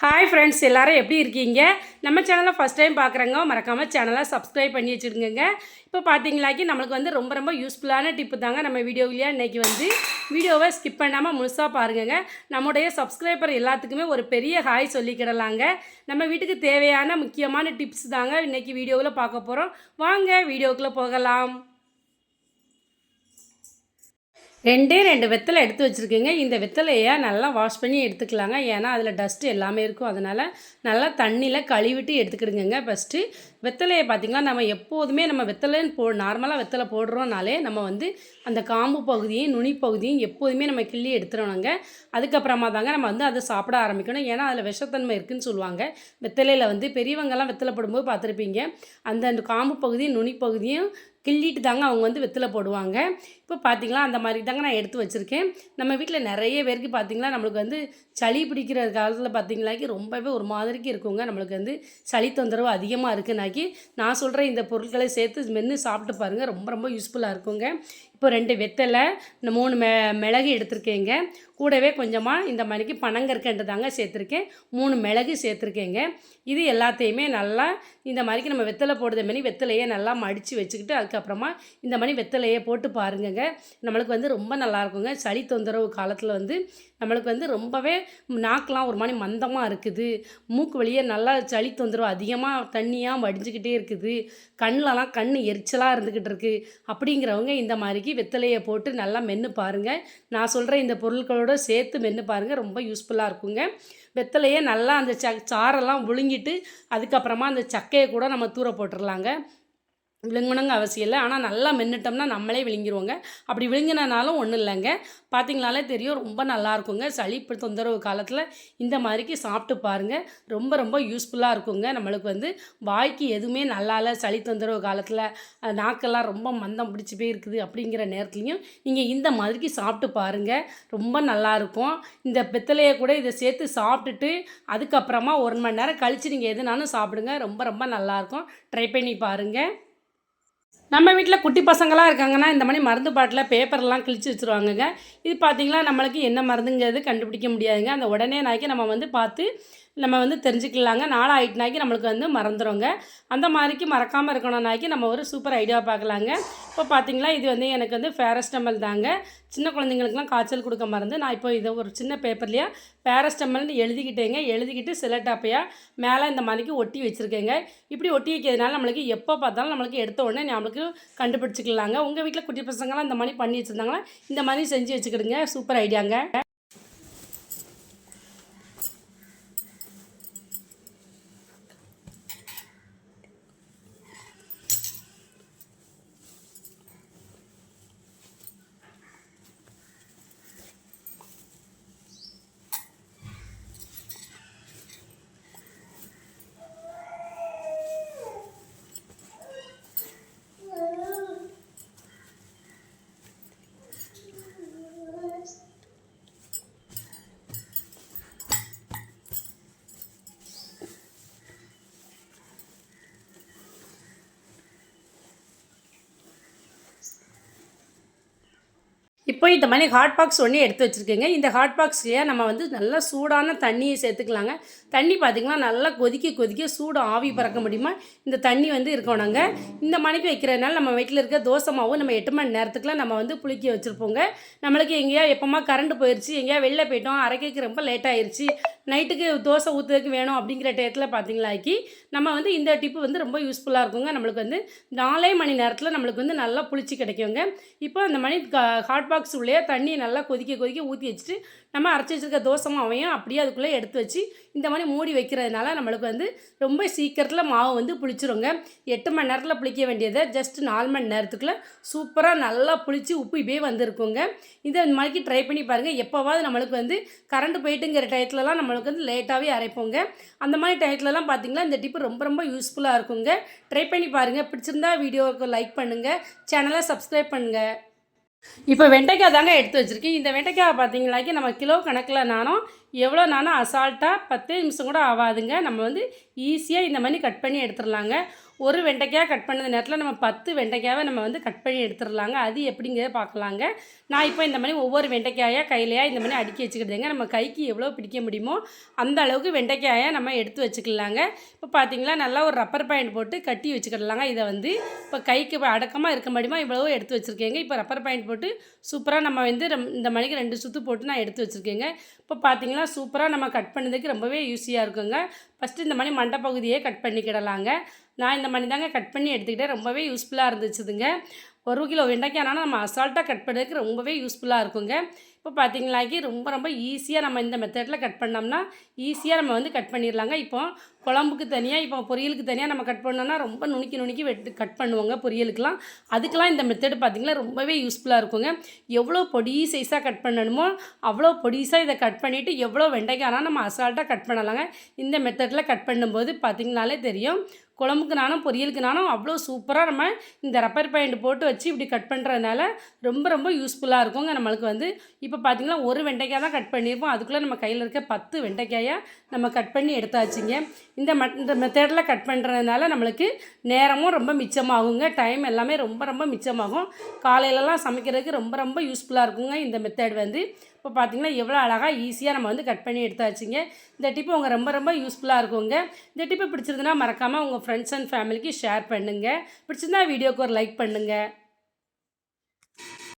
Hi friends எல்லோரும் எப்படி இருக்கீங்க? நம்ம சேனலை ஃபஸ்ட் டைம் பார்க்குறவங்க மறக்காமல் சேனலை சப்ஸ்கிரைப் பண்ணி வச்சுருங்க இப்போ பார்த்தீங்களாக்கி நம்மளுக்கு வந்து ரொம்ப ரொம்ப யூஸ்ஃபுல்லான டிப்பு தாங்க நம்ம வீடியோவிலேயே இன்றைக்கி வந்து. வீடியோவை ஸ்கிப் பண்ணாமல் முழுசாக பாருங்கங்க. நம்முடைய சப்ஸ்கிரைபர் எல்லாத்துக்குமே ஒரு பெரிய ஹாய் சொல்லிக்கிடலாங்க. நம்ம வீட்டுக்கு தேவையான முக்கியமான டிப்ஸ் தாங்க இன்றைக்கி வீடியோவில் பார்க்க போகிறோம் வாங்க வீடியோக்குள்ளே போகலாம். ரெண்டே ரெண்டு வெத்தலை எடுத்து வச்சுருக்கீங்க. இந்த வெத்தலையை நல்லா வாஷ் பண்ணி எடுத்துக்கலாங்க. ஏன்னா அதில் டஸ்ட்டு எல்லாமே இருக்கும். அதனால் நல்லா தண்ணியில் கழுவிட்டு எடுத்துக்கிடுங்க ஃபஸ்ட்டு வெத்தலையை பார்த்திங்கன்னா நம்ம எப்போதுமே நம்ம வெத்தலைன்னு போ நார்மலாக வெத்தலை போடுறோம்னாலே நம்ம வந்து அந்த காம்பு பகுதியும் நுனி பகுதியும் எப்போதுமே நம்ம கிள்ளி எடுத்துடணுங்க. அதுக்கப்புறமா தாங்க நம்ம வந்து அதை சாப்பிட ஆரம்பிக்கணும். ஏன்னா அதில் விஷத்தன்மை இருக்குதுன்னு சொல்லுவாங்க. வெத்தலையில் வந்து பெரியவங்கெல்லாம் வெத்தலை போடும்போது பார்த்துருப்பீங்க அந்த காம்பு பகுதியும் நுனி பகுதியும் கிள்ளிட்டு தாங்க அவங்க வந்து வெத்தலை போடுவாங்க. இப்போ பார்த்திங்களா அந்த மாதிரி தாங்க நான் எடுத்து வச்சுருக்கேன். நம்ம வீட்டில் நிறைய பேருக்கு பார்த்திங்களா நம்மளுக்கு வந்து சளி பிடிக்கிற காலத்தில் பார்த்திங்களாக்கி ரொம்பவே ஒரு மாதிரிக்கு இருக்குங்க. நம்மளுக்கு வந்து சளி தொந்தரவு அதிகமாக இருக்குனாக்கி நான் சொல்கிற இந்த பொருட்களை சேர்த்து மென்று சாப்பிட்டு பாருங்கள் ரொம்ப ரொம்ப யூஸ்ஃபுல்லாக இருக்குங்க. இப்போ ரெண்டு வெத்தலை இந்த மூணு மெ மிளகு எடுத்திருக்கேங்க. கூடவே கொஞ்சமாக இந்த மாதிரிக்கு பனங்கற்கண்டு தாங்க சேர்த்துருக்கேன். மூணு மிளகு சேர்த்துருக்கேங்க. இது எல்லாத்தையுமே நல்லா இந்த மாதிரிக்கு நம்ம வெத்தலை போடுறது மாதிரி வெத்தலையே நல்லா மடித்து வச்சுக்கிட்டு அதுக்கப்புறமா இந்த மாதிரி வெத்தலையே போட்டு பாருங்கங்க. நம்மளுக்கு வந்து ரொம்ப நல்லா இருக்குங்க சளி தொந்தரவு காலத்தில் வந்து நம்மளுக்கு வந்து ரொம்பவே நாக்கெலாம் ஒரு மாதிரி மந்தமாக இருக்குது. மூக்கு வழியே நல்லா சளி தொந்தரவு அதிகமாக தண்ணியாக வடிஞ்சிக்கிட்டே இருக்குது. கண்ணிலலாம் கண் எரிச்சலாக இருந்துக்கிட்டு இருக்குது அப்படிங்கிறவங்க இந்த மாதிரிக்கு வெத்தலையை போட்டு நல்லா மென்று பாருங்கள் நான் சொல்கிற இந்த பொருட்களோடு சேர்த்து மென்று பாருங்கள் ரொம்ப யூஸ்ஃபுல்லாக இருக்குங்க. வெத்தலையே நல்லா அந்த ச சாரெல்லாம் விழுங்கிட்டு அதுக்கப்புறமா அந்த சக்கையை கூட நம்ம தூர போட்டுடலாங்க விழுங்கணுங்க அவசியம் இல்லை. ஆனால் நல்லா மென்னுட்டோம்னா நம்மளே விழுங்கிருவோங்க. அப்படி விழுங்கினாலும் ஒன்றும் இல்லைங்க. பார்த்தீங்கனாலே தெரியும் ரொம்ப நல்லா இருக்குங்க. சளி தொந்தரவு காலத்தில் இந்த மாதிரிக்கு சாப்பிட்டு பாருங்கள் ரொம்ப ரொம்ப யூஸ்ஃபுல்லாக இருக்குங்க. நம்மளுக்கு வந்து வாய்க்கு எதுவுமே நல்லா இல்லை. சளி தொந்தரவு காலத்தில் நாக்கெல்லாம் ரொம்ப மந்தம் பிடிச்சி போய் இருக்குது அப்படிங்கிற நேரத்துலையும் நீங்கள் இந்த மாதிரிக்கு சாப்பிட்டு பாருங்கள் ரொம்ப நல்லாயிருக்கும் இந்த பித்தளையை கூட இதை சேர்த்து சாப்பிட்டுட்டு அதுக்கப்புறமா ஒரு மணி நேரம் கழித்து நீங்கள் எதுனாலும் சாப்பிடுங்க. ரொம்ப ரொம்ப நல்லாயிருக்கும் ட்ரை பண்ணி பாருங்கள் நம்ம வீட்டில் குட்டி பசங்களாம் இருக்காங்கன்னா இந்த மாதிரி மருந்து பாட்டில் பேப்பர்லாம் கிழிச்சு வச்சுருவாங்கங்க. இது பார்த்திங்களா நம்மளுக்கு என்ன மருந்துங்கிறது கண்டுபிடிக்க முடியாதுங்க. அந்த உடனே நாய்க்கு நம்ம வந்து பார்த்து நம்ம வந்து தெரிஞ்சுக்கலாங்க. நாள் ஆகிட்டுனாக்கி நம்மளுக்கு வந்து மறந்துடுங்க அந்த மாதிரிக்கு மறக்காமல் இருக்கணும்னாக்கி நம்ம ஒரு சூப்பர் ஐடியா பார்க்கலாங்க. இப்போ பார்த்தீங்களா இது வந்து எனக்கு வந்து ஃபேரஸ்டமல் தாங்க. சின்ன குழந்தைங்களுக்குலாம் காய்ச்சல் கொடுக்க மறந்து நான் இப்போ இதை ஒரு சின்ன பேப்பர்லேயே பேரஸ்டமல்னு எழுதிக்கிட்டேங்க. எழுதிக்கிட்டு சிலட்டாப்பையாக மேலே இந்த மாதிரிக்கு ஒட்டி வச்சுருக்கேங்க. இப்படி ஒட்டி வைக்கிறதுனால நம்மளுக்கு எப்போ பார்த்தாலும் நம்மளுக்கு எடுத்த உடனே நம்மளுக்கு கண்டுபிடிச்சிக்கலாங்க. உங்கள் வீட்டில் குட்டி பசங்களாம் இந்த மாதிரி பண்ணி வச்சுருந்தாங்களா? இந்த மாதிரி செஞ்சு வச்சுக்கிடுங்க. சூப்பர் ஐடியாங்க இப்போ இந்த மாதிரி ஹாட் பாக்ஸ் ஒன்று எடுத்து வச்சுருக்கேங்க. இந்த ஹாட் பாக்ஸ்லேயே நம்ம வந்து நல்லா சூடான தண்ணியை சேர்த்துக்கலாங்க. தண்ணி பார்த்திங்கன்னா நல்லா கொதிக்க கொதிக்க சூடு ஆவி பறக்க முடியுமா? இந்த தண்ணி வந்து இருக்கணுங்க. இந்த மணிக்கு வைக்கிறதுனால நம்ம வீட்டில் இருக்க தோசை மாவு நம்ம எட்டு மணி நேரத்துக்குலாம் நம்ம வந்து புளிக்க வச்சுருப்போங்க. நம்மளுக்கு எங்கேயா எப்போமா கரண்ட் போயிடுச்சு எங்கேயா வெளில போயிட்டோம் அரைக்கிறதுக்கு ரொம்ப லேட் ஆயிடுச்சு நைட்டுக்கு தோசை ஊற்றுறதுக்கு வேணும் அப்படிங்கிற டயத்தில் பார்த்தீங்களாக்கி நம்ம வந்து இந்த டிப்பு வந்து ரொம்ப யூஸ்ஃபுல்லாக இருக்குங்க. நம்மளுக்கு வந்து நாலே மணி நேரத்தில் நம்மளுக்கு வந்து நல்லா புளிச்சு கிடைக்குங்க. இப்போ அந்த மணி ஹாட் பாக்ஸ் பாக்ஸ் உள்ளே தண்ணி நல்லா கொதிக்க கொதிக்க ஊற்றி வச்சுட்டு நம்ம அரைச்சி வச்சுருக்க தோசை மாவையும் அப்படியே அதுக்குள்ளே எடுத்து வச்சு இந்த மாதிரி மூடி வைக்கிறதுனால நம்மளுக்கு வந்து ரொம்ப சீக்கிரத்தில் மாவு வந்து புளிச்சிருங்க. எட்டு மணி நேரத்தில் புளிக்க வேண்டியதை ஜஸ்ட் நாலு மணி நேரத்துக்குள்ளே சூப்பராக நல்லா புளிச்சு உப்பு இப்படியே வந்திருக்குங்க. இதை இந்த மாதிரிக்கு ட்ரை பண்ணி பாருங்கள் எப்போவாவது நம்மளுக்கு வந்து கரண்ட் போயிட்டுங்கிற டயத்துலலாம் நம்மளுக்கு வந்து லேட்டாகவே அரைப்போங்க. அந்த மாதிரி டயத்துலலாம் பார்த்திங்கன்னா இந்த டிப்பு ரொம்ப ரொம்ப யூஸ்ஃபுல்லாக இருக்குங்க. ட்ரை பண்ணி பாருங்கள் பிடிச்சிருந்தா வீடியோவுக்கு லைக் பண்ணுங்கள் சேனலை சப்ஸ்கிரைப் பண்ணுங்கள் இப்போ வெண்டைக்காய் தாங்க எடுத்து வச்சுருக்கேன். இந்த வெண்டைக்காய் பார்த்தீங்களாக்கி நம்ம கிலோ கணக்கில் நானும் எவ்வளோ நானும் அசால்ட்டாக பத்து நிமிஷம் கூட ஆகாதுங்க. நம்ம வந்து ஈஸியாக இந்த மாதிரி கட் பண்ணி எடுத்துடலாங்க. ஒரு வெண்டைக்காய் கட் பண்ணது நேரத்தில் நம்ம பத்து வெண்டைக்காவை நம்ம வந்து கட் பண்ணி எடுத்துடலாங்க. அது எப்படிங்கிறத பார்க்கலாங்க. நான் இப்போ இந்த மாதிரி ஒவ்வொரு வெண்டைக்காயாக கையிலையா இந்த மாதிரி அடுக்கி வச்சுக்கிடுதுங்க நம்ம கைக்கு எவ்வளோ பிடிக்க முடியுமோ அந்த அளவுக்கு வெண்டைக்காயை நம்ம எடுத்து வச்சுக்கலாங்க. இப்போ பார்த்தீங்களா நல்லா ஒரு ரப்பர் பாயிண்ட் போட்டு கட்டி வச்சுக்கிடலாங்க. இதை வந்து இப்போ கைக்கு அடக்கமாக இருக்க முடியுமா? இவ்வளவோ எடுத்து வச்சுருக்கேங்க. இப்போ ரப்பர் பாயிண்ட் போட்டு சூப்பராக நம்ம வந்து இந்த மணிக்கு ரெண்டு சுற்று போட்டு நான் எடுத்து வச்சுருக்கேங்க. இப்போ பார்த்தீங்களா சூப்பராக நம்ம கட் பண்ணதுக்கு ரொம்பவே ஈஸியாக இருக்குங்க. ஃபஸ்ட்டு இந்த மாதிரி மண்டை பகுதியே கட் பண்ணிக்கிடலாங்க. நான் இந்த மாதிரி தாங்க கட் பண்ணி எடுத்துக்கிட்டேன். ரொம்பவே யூஸ்ஃபுல்லாக இருந்துச்சுதுங்க. ஒரு கிலோ வெண்டைக்காய்னா நம்ம அசால்ட்டாக கட் பண்ணுறதுக்கு ரொம்பவே யூஸ்ஃபுல்லாக இருக்குங்க. இப்போ பார்த்தீங்களாக்கி ரொம்ப ரொம்ப ஈஸியாக நம்ம இந்த மெத்தடில் கட் பண்ணோம்னா ஈஸியாக நம்ம வந்து கட் பண்ணிடலாங்க. இப்போ குழம்புக்கு தனியாக இப்போ பொரியலுக்கு தனியாக நம்ம கட் பண்ணோம்னா ரொம்ப நுணுக்கி நுணுக்கி வெட்டு கட் பண்ணுவோங்க பொரியலுக்குலாம் அதுக்கெலாம் இந்த மெத்தடு பார்த்திங்கன்னா ரொம்பவே யூஸ்ஃபுல்லாக இருக்குங்க. எவ்வளோ பொடி சைஸாக கட் பண்ணணுமோ அவ்வளோ பொடிசாக இதை கட் பண்ணிவிட்டு எவ்வளோ வெண்டைக்காய்னா நம்ம அசால்ட்டாக கட் பண்ணலாங்க. இந்த மெத்தடில் கட் பண்ணும்போது பார்த்திங்கனாலே தெரியும். குழம்புக்கு நானும் பொரியலுக்கு நானும் அவ்வளோ சூப்பராக நம்ம இந்த ரப்பர் பாயிண்ட் போட்டு வச்சு இப்படி கட் பண்ணுறதுனால ரொம்ப ரொம்ப யூஸ்ஃபுல்லாக இருக்குங்க நம்மளுக்கு வந்து. இப்போ பார்த்தீங்கன்னா ஒரு வெண்டைக்காய் தான் கட் பண்ணியிருப்போம் அதுக்குள்ளே நம்ம கையில் இருக்க பத்து வெண்டைக்காயை நம்ம கட் பண்ணி எடுத்தாச்சுங்க. இந்த மட் இந்த மெத்தடில் கட் பண்ணுறதுனால நம்மளுக்கு நேரமும் ரொம்ப மிச்சமாகுங்க. டைம் எல்லாமே ரொம்ப ரொம்ப மிச்சமாகும். காலையிலலாம் சமைக்கிறதுக்கு ரொம்ப ரொம்ப யூஸ்ஃபுல்லாக இருக்குங்க இந்த மெத்தட் வந்து. இப்போ பார்த்தீங்கன்னா எவ்வளோ அழகாக ஈஸியாக நம்ம வந்து கட் பண்ணி எடுத்தாச்சுங்க. இந்த டிப்பு உங்கள் ரொம்ப ரொம்ப யூஸ்ஃபுல்லாக இருக்குங்க. இந்த டிப்பு பிடிச்சிருந்துன்னா மறக்காமல் உங்கள் ஃப்ரெண்ட்ஸ் அண்ட் ஃபேமிலிக்கு ஷேர் பண்ணுங்கள் பிடிச்சிருந்தா வீடியோக்கு ஒரு லைக் பண்ணுங்கள்